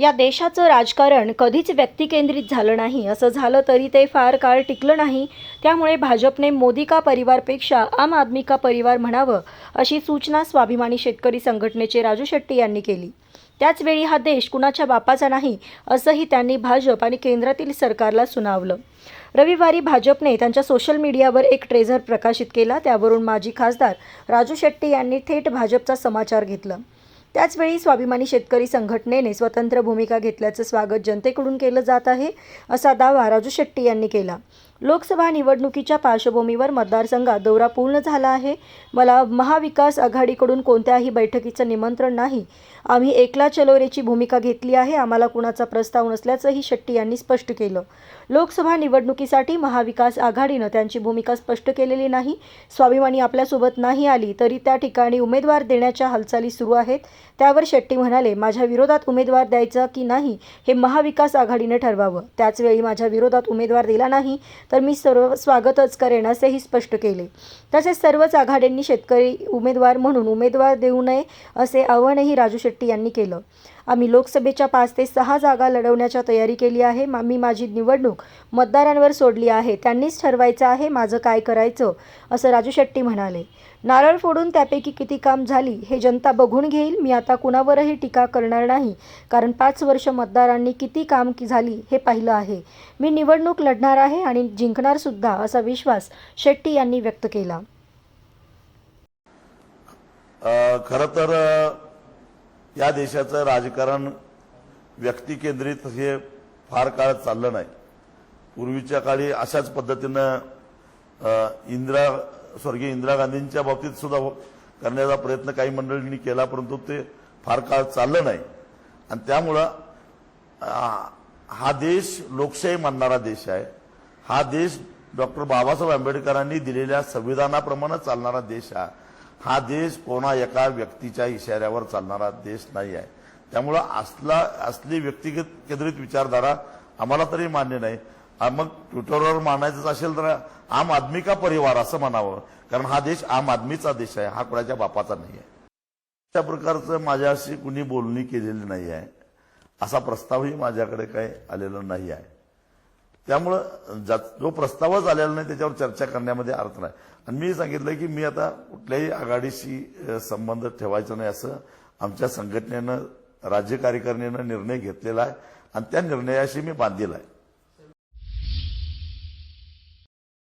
या देशाचं राजकारण कधीच व्यक्तिकेंद्रित झालं नाही. असं झालं तरी ते फार काळ टिकलं नाही. त्यामुळे भाजपने मोदी का परिवारपेक्षा आम आदमी का परिवार म्हणावं अशी सूचना स्वाभिमानी शेतकरी संघटनेचे राजू शेट्टी यांनी केली. त्याचवेळी हा देश कुणाच्या बापाचा नाही असंही त्यांनी भाजप आणि केंद्रातील सरकारला सुनावलं. रविवारी भाजपने त्यांच्या सोशल मीडियावर एक ट्रेझर प्रकाशित केला. त्यावरून माजी खासदार राजू शेट्टी यांनी थेट भाजपचा समाचार घेतला. त्याचवेळी स्वाभिमानी शेतकरी संघटनेने स्वतंत्र भूमिका घेतल्याचं स्वागत जनतेकडून केलं जात आहे असा दावा राजू शेट्टी यांनी केला. लोकसभा निवडणुकीच्या पार्श्वभूमीवर मतदारसंघात दौरा पूर्ण झाला आहे. मला महाविकास आघाडीकडून कोणत्याही बैठकीचं निमंत्रण नाही. आम्ही एकला चलोरेची भूमिका घेतली आहे. आम्हाला कुणाचा प्रस्ताव नसल्याचंही शेट्टी यांनी स्पष्ट केलं. लोकसभा निवडणुकीसाठी महाविकास आघाडीनं त्यांची भूमिका स्पष्ट केलेली नाही. स्वाभिमानी आपल्यासोबत नाही आली तरी त्या ठिकाणी उमेदवार देण्याच्या हालचाली सुरू आहेत. त्यावर शेट्टी म्हणाले माझ्या विरोधात उमेदवार द्यायचा की नाही हे महाविकास आघाडीने ठरवावं. त्याचवेळी माझ्या विरोधात उमेदवार दिला नाही. तर मी सर्व स्वागतच करेन असेही स्पष्ट केले. तसेच सर्वच आघाड्यांनी शेतकरी उमेदवार म्हणून उमेदवार देऊ नये असे आवाहनही राजू शेट्टी यांनी केलं. आम्ही लोकसभेच्या पाच ते सहा जागा लढवण्याच्या तयारी केली आहे. मा- मी माझी निवडणूक मतदारांवर सोडली आहे. त्यांनीच ठरवायचं आहे माझं काय करायचं असं राजू शेट्टी म्हणाले. नारळ फोडून त्यापैकी किती काम झाली हे जनता बघून घेईल. मी आता कुणावरही टीका करणार नाही कारण पाच वर्ष मतदारांनी किती काम की झाली हे पाहिलं आहे. मी निवडणूक लढणार आहे आणि जिंकणार सुद्धा असा विश्वास शेट्टी यांनी व्यक्त केला. खरं तर या देशाचं राजकारण व्यक्तिकेंद्रित हे फार काळ चाललं नाही. पूर्वीच्या काळी अशाच पद्धतीनं इंदिरा स्वर्गीय इंदिरा गांधींच्या बाबतीत सुद्धा हो, करण्याचा प्रयत्न काही मंडळींनी केला परंतु ते फार काळ चाललं नाही. आणि त्यामुळं हा देश लोकशाही मानणारा देश आहे. हा देश डॉक्टर बाबासाहेब आंबेडकरांनी दिलेल्या संविधानाप्रमाणे चालणारा देश आहे. हा देश कोणा एका व्यक्तीच्या इशाऱ्यावर चालणारा देश नाही आहे. त्यामुळं असला असली व्यक्तिगत केंद्रित विचारधारा आम्हाला तरी मान्य नाही. मग ट्विटरवर मानायचं असेल तर आम आदमी का परिवार असं म्हणावं? कारण हा देश आम आदमीचा देश आहे हा कोणाच्या बापाचा नाही आहे. अशा प्रकारचं माझ्याशी कुणी बोलणी केलेली नाही आहे. असा प्रस्तावही माझ्याकडे काही आलेला नाही आहे. त्यामुळं ज्या- जो प्रस्तावच आलेला नाही त्याच्यावर चर्चा करण्यामध्ये अर्थ नाही. आणि मी सांगितलं की मी आता कुठल्याही आघाडीशी संबंध ठेवायचा नाही असं आमच्या संघटनेनं राज्य कार्यकारिणीनं निर्णय घेतलेला आहे. आणि त्या निर्णयाशी मी बांधील आहे.